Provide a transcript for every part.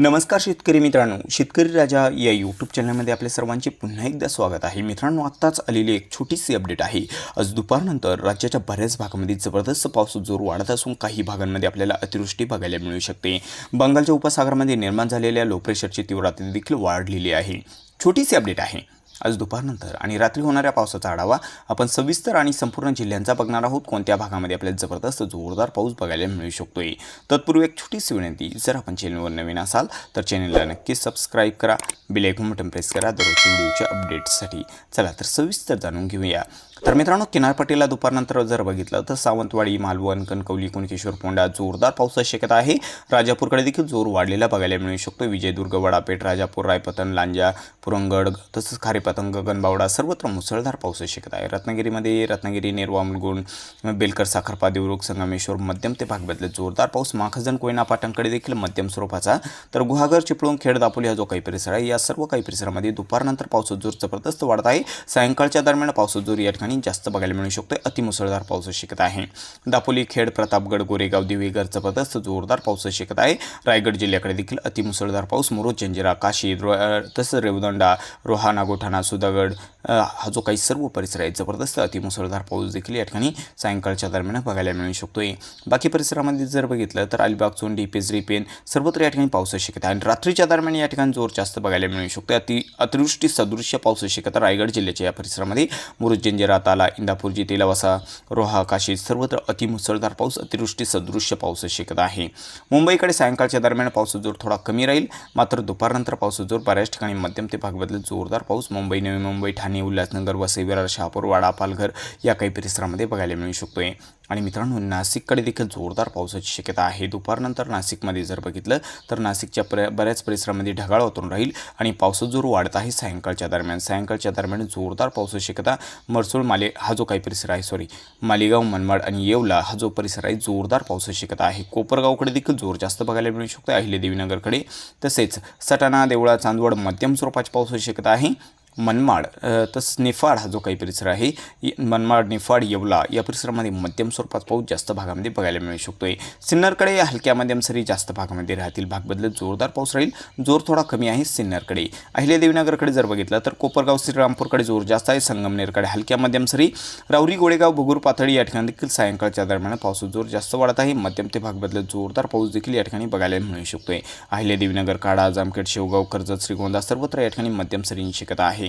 नमस्कार शेतकरी मित्रांनो. शेतकरी राजा या यूट्यूब चॅनलमध्ये आपल्या सर्वांचे पुन्हा एकदा स्वागत आहे. मित्रांनो आत्ताच आलेली एक छोटीशी अपडेट आहे. आज दुपारनंतर राज्याच्या बऱ्याच भागामध्ये जबरदस्त पाऊस जोर वाढत असून काही भागांमध्ये आपल्याला अतिवृष्टी बघायला मिळू शकते. बंगालच्या उपसागरामध्ये निर्माण झालेल्या लो प्रेशरची तीव्रता देखील वाढलेली आहे. छोटीशी अपडेट आहे. आज दुपारनंतर आणि रात्री होणाऱ्या पावसाचा आढावा आपण सविस्तर आणि संपूर्ण जिल्ह्यांचा बघणार आहोत. कोणत्या भागामध्ये आपल्याला जबरदस्त जोरदार पाऊस बघायला मिळू शकतोय? तत्पूर्वी एक छोटीशी विनंती जर आपण चॅनलवर नवीन असाल तर चॅनलला नक्कीच सबस्क्राईब करा बेलायकॉन बटन प्रेस करा दररोजच्या व्हिडिओच्या अपडेट्ससाठी चला तर सविस्तर जाणून घेऊया. तर मित्रांनो किनारपट्टीला दुपारनंतर जर बघितलं तर सावंतवाडी मालवण कणकवली कुणकेश्वर पोंडा जोरदार पावसाची शक्यता आहे. राजापूरकडे देखील जोर वाढलेला बघायला मिळू शकतो. विजयदुर्ग वडापेठ राजापूर रायपतन लांजा पुरंगड तसंच खारेपतंग गगनबावडा सर्वत्र मुसळधार पावसाची शक्यता आहे. रत्नागिरीमध्ये रत्नागिरी नेरवा मुलगुण बेलकर साखरपा देवरुख संगमेश्वर मध्यम ते भागबदलत जोरदार पाऊस. माखजन कोयना पाटणकडे देखील मध्यम स्वरूपाचा. तर गुहागर चिपळूण खेड दापोली हा जो काही परिसर आहे या सर्व काही परिसरामध्ये दुपारनंतर पावसाचा जोर जबरदस्त वाढत आहे. सायंकाळच्या दरम्यान पावसाचा जोर या ठिकाणी जास्त बघायला मिळू शकतो अतिमुसळधार पाऊस शिकत आहे. दापोली खेड प्रतापगड गोरेगाव दिवेगर जबरदस्त जोरदार पाऊस शिकत आहे. रायगड जिल्ह्याकडे देखील अतिमुसळधार पाऊस. मुरुड जंजिरा काशी तसंच रेवदंडा रोहा नागोठाणा सुधागड हा जो काही सर्व परिसर आहे जबरदस्त अतिमुसळधार पाऊस देखील या ठिकाणी सायंकाळच्या दरम्यान बघायला मिळू शकतोय. बाकी परिसरामध्ये जर बघितलं तर अलिबाग चोंडी पेजरी पेन सर्वत्र या ठिकाणी पाऊस शिकत आहे. आणि रात्रीच्या दरम्यान या ठिकाणी जोर जास्त बघायला मिळू शकतो अति अतिवृष्टी सदृश्य पाऊस शिकत रायगड जिल्ह्याच्या या परिसरामध्ये. मुरुड जंजिरा ताला इंदापूर जिल्ह्याला वसा रोहा काशी सर्वत्र अतिमुसळधार पाऊस अतिवृष्टी सदृश्य पाऊस शिकत आहे. मुंबईकडे सायंकाळच्या दरम्यान पावसाचा जोर थोडा कमी राहील मात्र दुपारनंतर पावसाचा जोर बऱ्याच ठिकाणी मध्यम ते भाग जोरदार पाऊस. मुंबई नवी मुंबई ठाणे उल्हासनगर वसई विरार शहापूर वाडा पालघर या काही परिसरामध्ये बघायला मिळू शकतोय. आणि मित्रांनो नाशिककडे देखील जोरदार पावसाची शक्यता आहे. दुपारनंतर नाशिकमध्ये जर बघितलं तर नाशिकच्या प्र बऱ्याच परिसरामध्ये ढगाळ वातावरण राहील आणि पावसाचा जोर वाढत आहे सायंकाळच्या दरम्यान. सायंकाळच्या दरम्यान जोरदार पावसाची शक्यता मरसूळ माले हा जो काही परिसर आहे सॉरी मालेगाव मनमाड आणि येवला हा जो परिसर आहे जोरदार पावसाची शक्यता आहे. कोपरगावकडे देखील जोर जास्त बघायला मिळू शकतो अहिल्यादेवीनगरकडे तसेच सटाणा देवळा चांदवड मध्यम स्वरूपाची पावसाची शक्यता आहे. मनमाड तसंच निफाड हा जो काही परिसर आहे मनमाड निफाड येवला या परिसरामध्ये मध्यम स्वरूपात पाऊस जास्त भागामध्ये बघायला मिळू शकतोय. सिन्नरकडे हलक्या मध्यम सरी जास्त भागामध्ये राहतील. भाग बदलत जोरदार पाऊस राहील. जोर थोडा कमी आहे सिन्नरकडे. अहिल्यादेवीनगरकडे जर बघितलं तर कोपरगाव श्रीरामपूरकडे जोर जास्त आहे. संगमनेरकडे हलक्या मध्यम सरी. राऊरी गोळेगाव बगूर पाथळी या ठिकाणी देखील सायंकाळच्या दरम्यान पाऊस जोर जास्त वाढत आहे. मध्यम ते भाग बदलत जोरदार पाऊस देखील या ठिकाणी बघायला मिळू शकतोय. अहिल्यादेवीनगर काडा जामखेड शेवगाव कर्जत श्रीगोंदा सर्वत्र या ठिकाणी मध्यम सरींची शक्यता आहे.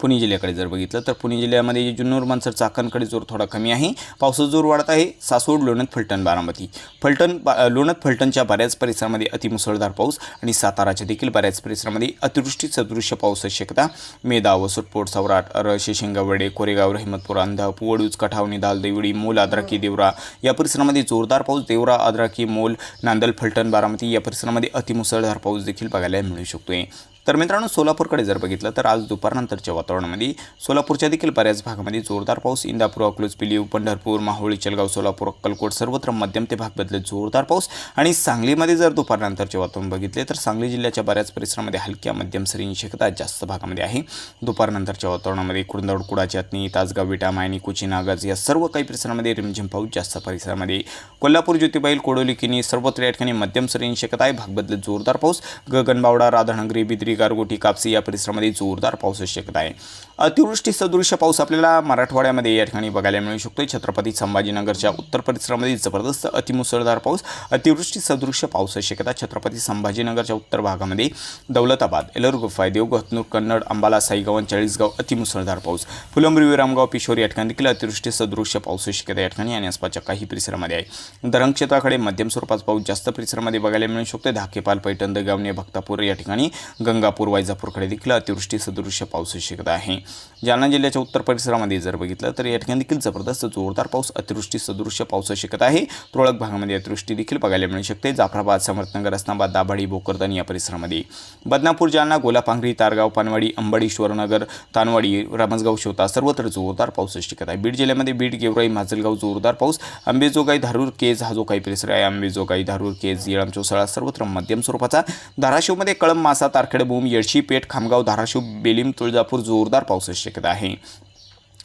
पुणे जिल्ह्याकडे जर बघितलं तर पुणे जिल्ह्यामध्ये जुन्नर मानसर चाकणकडे जोर थोडा कमी आहे. पावसाचा जोर वाढत आहे. सासवड लोणत फलटण बारामती. फलटण बा लोणत फलटणच्या बऱ्याच परिसरामध्ये अतिमुसळधार पाऊस आणि साताराच्या देखील बऱ्याच परिसरामध्ये अतिवृष्टी सदृश्य पावसाची शक्यता मेदा वसुट पोट सवराट रशी शिंगावडे कोरेगाव रहिमतपूर अंधाप वडूज कठावणी दाल देवडी मोल आद्राकी देवरा या परिसरामध्ये जोरदार पाऊस. देवरा आद्राकी मोल नांदल फलटण बारामती या परिसरामध्ये अतिमुसळधार पाऊस देखील बघायला मिळू शकतोय. तर मित्रांनो सोलापूरकडे जर बघितलं तर आज दुपारनंतरच्या वातावरणामध्ये सोलापूरच्या देखील बऱ्याच भागामध्ये जोरदार पाऊस इंदापूर अकलूज पिलीव पंढरपूर माहोळी चलगाव सोलापूर अक्कलकोट सर्वत्र मध्यम ते भाग बदलत जोरदार पाऊस. आणि सांगलीमध्ये जर दुपारनंतरचे वातावरण बघितले तर सांगली जिल्ह्याच्या बऱ्याच परिसरामध्ये हलक्या मध्यम सरींची शक्यता जास्त भागामध्ये आहे. दुपारनंतरच्या वातावरणामध्ये कुरंदवड कुडाची अत्नी तासगाव विटा मायनी कुचिनागज या सर्व काही परिसरामध्ये रिमझिम पाऊस जास्त परिसरामध्ये कोल्हापूर ज्योतिबाईल कोडोली किनी सर्वत्र या ठिकाणी मध्यम सरींची शक्यता आहे. भाग बदलत जोरदार पाऊस गगनबावडा राधानगरी बिद्री गारगोटी कापसी या परिसरामध्ये जोरदार पावसाची शक्यता आहे. अतिवृष्टी सदृश्य पाऊस आपल्याला मराठवाड्यामध्ये या ठिकाणी बघायला मिळू शकतो छत्रपती संभाजीनगरच्या उत्तर परिसरामध्ये जबरदस्त अतिमुसळधार पाऊस अतिवृष्टी सदृश्य पावसाची शक्यता छत्रपती संभाजीनगरच्या उत्तर भागामध्ये दौलताबाद एलरगुफा देवगह कन्नड अंबाला साईगावन चाळीसगाव अतिमुसळधार पाऊस. फुलंब्री रामगाव पिशोर या ठिकाणी देखील अतिवृष्टी सदृश्य पावसाची शक्यता या ठिकाणी आणि आसपासच्या काही परिसरामध्ये आहे. धरण क्षेत्राकडे मध्यम स्वरूपाचा पाऊस जास्त परिसरामध्ये बघायला मिळू शकतो धाकेपाल पैठण दगावणे भक्तापूर या ठिकाणी गंगा गंगापूर वैजापूरकडे देखील अतिवृष्टी सदृश्य पावसाची शक्यता आहे. जालना जिल्ह्याच्या उत्तर परिसरामध्ये जर बघितलं तर या ठिकाणी देखील जबरदस्त जोरदार पाऊस अतिवृष्टी सदृश्य पावसाची शक्यता आहे. तुरळक भागामध्ये अतिवृष्टी देखील बघायला मिळू शकते. जाफराबाद समर्थनगर अस्नाबाद दाभाडी भोकरदन या परिसरामध्ये. बदनापूर जालना गोलापांगरी तारगाव पानवाडी अंबाडी श्वरनगर तानवाडी रामसगाव शिवता सर्वत्र जोरदार पावसाची शक्यता आहे. बीड जिल्ह्यामध्ये बीड गेवराई माजलगाव जोरदार पाऊस. अंबेजोगाई धारूर केज हा जो काही परिसर आहे अंबेजोगाई धारूर केज येळम चोसळा सर्वत्र मध्यम स्वरूपाचा. धाराशिवमध्ये कळंब मासा तारखेड भूम येडशी पेठ खामगाव धाराशिव बेलीम तुळजापूर जोरदार पावसाची शक्यता आहे.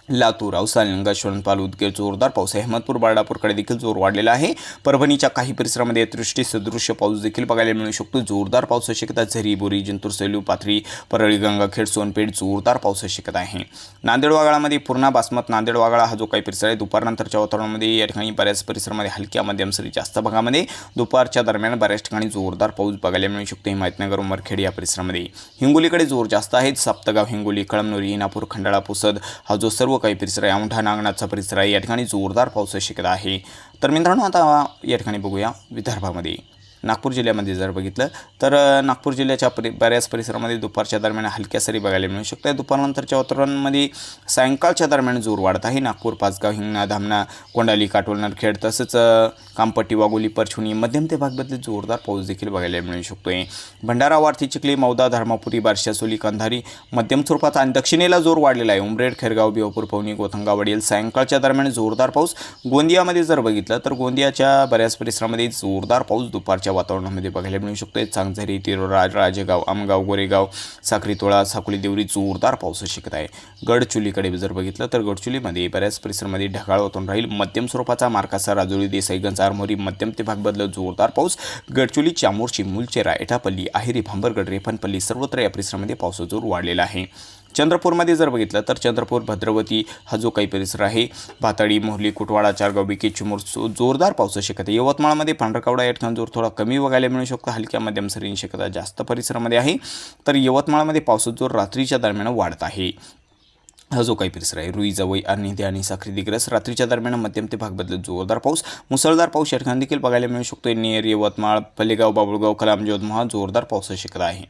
लातूर औसा लिंगात शरणपाल उदगीर जोरदार पाऊस आहे. अहमदपूर बाळापूरकडे देखील जोर वाढलेला आहे. परभणीच्या काही परिसरामध्ये अतिवृष्टी सदृश्य पाऊस देखील बघायला मिळू शकतो. जोरदार पावसाची शक्यता झरी बोरी जिंतूर सेलू पाथरी परळी गंगाखेड सोनपेठ जोरदार पावसाची शक्यता आहे. नांदेड वागाळामध्ये पूर्णा बासमत नांदेड वागाळा हा जो काही परिसर आहे दुपारनंतरच्या वातावरणामध्ये या ठिकाणी बऱ्याच परिसरामध्ये हलक्या मध्यम सरी जास्त भागामध्ये दुपारच्या दरम्यान बऱ्याच ठिकाणी जोरदार पाऊस बघायला मिळू शकतो. हिमायतनगर उमरखेड या परिसरामध्ये हिंगोलीकडे जोर जास्त आहे. साप्तगाव हिंगोली कळमनुरी इनापूर खंडाळा पुसद हा जो सर्व काही परिसर आहे. औंढा नागनाथचा परिसर आहे. या ठिकाणी जोरदार पावसाची शक्यता आहे. तर मित्रांनो आता या ठिकाणी बघूया विदर्भामध्ये. नागपूर जिल्ह्यामध्ये जर बघितलं तर नागपूर जिल्ह्याच्या परि बऱ्याच परिसरामध्ये दुपारच्या दरम्यान हलक्या सरी बघायला मिळू शकतात दुपारनंतरच्या वातावरणामध्ये सायंकाळच्या दरम्यान जोर वाढत आहे. नागपूर पाचगाव हिंगणा धामणा कोंडाली काटोल नरखेड तसंच कामपट्टी वागोली परछुणी मध्यम ते भागबद्दल जोरदार पाऊस देखील बघायला मिळू शकतो आहे भंडारा वारथी चिखली मौदा धर्मापुरी बारशासोली कंधारी मध्यम स्वरूपाचा आणि दक्षिणेला जोर वाढलेला आहे. उमरेड खेरगाव बिवापूर पवनी गोथंगा वडील सायंकाळच्या दरम्यान जोरदार पाऊस. गोंदियामध्ये जर बघितलं तर गोंदियाच्या बऱ्याच परिसरामध्ये जोरदार पाऊस दुपारच्या वातावरणामध्ये बघायला मिळू शकतो चांगझरी तिरोरा राजेगाव आमगाव गोरेगाव साखरी तोळा साकुली देवरी जोरदार पाऊस शिकत आहे. गडचुलीकडे जर बघितलं तर गडचुलीमध्ये बऱ्याच परिसरामध्ये ढगाळ होतून राहील. मध्यम स्वरूपाचा मार्कासा राजोरी देसाईगंज आरमोरी मध्यम ते भाग बदलत जोरदार पाऊस. गडचुली चामोर्ची मुलचेरा एटापल्ली आहेरी भांबरगड रेफनपल्ली सर्वत्र या परिसरामध्ये पावसाचा जोर वाढलेला आहे. चंद्रपूरमध्ये जर बघितलं तर चंद्रपूर भद्रवती हा जो काही परिसर आहे भाताळी मोहली कुटवाडा चारगाव बिके चिमूर जोरदार पावसाची शक्यता यवतमाळमध्ये पांढरकवडा या ठिकाणी जोर थोडा कमी बघायला मिळू शकतो. हलक्या मध्यम सरींची शक्यता जास्त परिसरामध्ये आहे. तर यवतमाळमध्ये पावसाचा जोर रात्रीच्या दरम्यान वाढत आहे. हा जो काही परिसर आहे रुई जवई आणि साखरी दिग्रस रात्रीच्या दरम्यान मध्यम ते भाग बदलत जोरदार पाऊस मुसळधार पाऊस या ठिकाणी देखील बघायला मिळू शकतो नेर यवतमाळ पल्लेगाव बाबुळगाव कलाम यवतमाळ जोरदार पावसाची शक्यता आहे.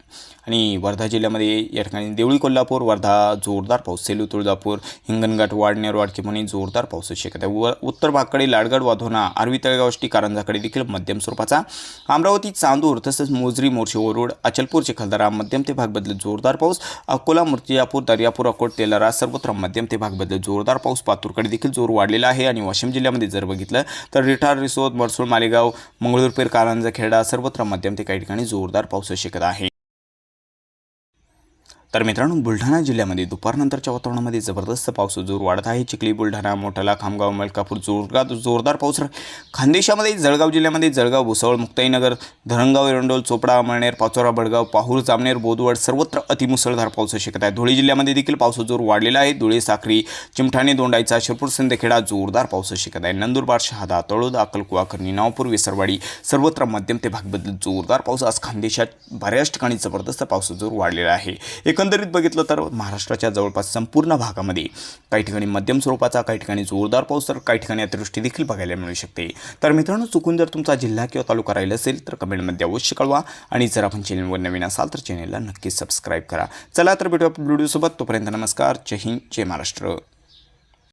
आणि वर्धा जिल्ह्यामध्ये या ठिकाणी देवळी कोल्हापूर वर्धा जोरदार पाऊस सेलू तुळजापूर हिंगणघाट वाडनेर वाडकीमणी जोरदार पावसाची शक्यता आहे. व उत्तर भागकडे लाडगड वाधोना आरवी तळेगावष्टी कारंजाकडे देखील मध्यम स्वरूपाचा अमरावती चांदूर तसंच मोजरी मोर्शी ओरोड अचलपूर चिखलदरा मध्यम ते भाग बदलत जोरदार पाऊस अकोला मूर्तिजापूर दर्यापूर अकोट तेलारा सर्वत्र मध्यम ते भाग बदलत जोरदार पाऊस पातूरकडे देखील जोर वाढलेला आहे आणि वाशिम जिल्ह्यामध्ये जर बघितलं तर रिठार रिसोद मरसूळ मालेगाव मंगळूरपेर कारंजा खेडा सर्वत्र मध्यम ते काही ठिकाणी जोरदार पावसाची शक्यता आहे. तर मित्रांनो बुलढाणा जिल्ह्यामध्ये दुपारनंतरच्या वातावरणामध्ये जबरदस्त पाऊस जोर वाढत आहे. चिखली बुलढाणा मोठाला खामगाव मलकापूर जोरदार जोरदार पाऊस खानदेशामध्ये जळगाव जिल्ह्यामध्ये जळगाव भुसावळ मुक्ताईनगर धरणगाव एरंडोल चोपडा अमळनेर पाचोरा बडगाव पाहूर जामनेर बोदवड सर्वत्र अतिमुसळधार पाऊस शक्यता आहे. धुळे जिल्ह्यामध्ये देखील पावसाचा जोर वाढलेला आहे. धुळे साखरी चिमठाणे दोंडाईचा शिरपूर सिंदखेडा जोरदार पाऊस शक्यता आहे. नंदुरबार शहादा तळोदा अक्कलकुवा करणी नावपूर विसरवाडी सर्वत्र मध्यम ते भागबद्दल जोरदार पाऊस. आज खानदेशात बऱ्याच ठिकाणी जबरदस्त पावसाचा जोर वाढलेला आहे. एकंदरीत बघितलं तर महाराष्ट्राच्या जवळपास संपूर्ण भागामध्ये काही ठिकाणी मध्यम स्वरूपाचा काही ठिकाणी जोरदार पाऊस तर काही ठिकाणी अतिवृष्टी देखील बघायला मिळू शकते. तर मित्रांनो चुकून जर तुमचा जिल्हा किंवा तालुका राहिला असेल तर कमेंटमध्ये अवश्य कळवा आणि जर आपण चॅनलवर नवीन असाल तर चॅनलला नक्कीच सबस्क्राईब करा. चला तर भेटूया व्हिडिओसोबत तोपर्यंत नमस्कार. जय हिंद जय महाराष्ट्र.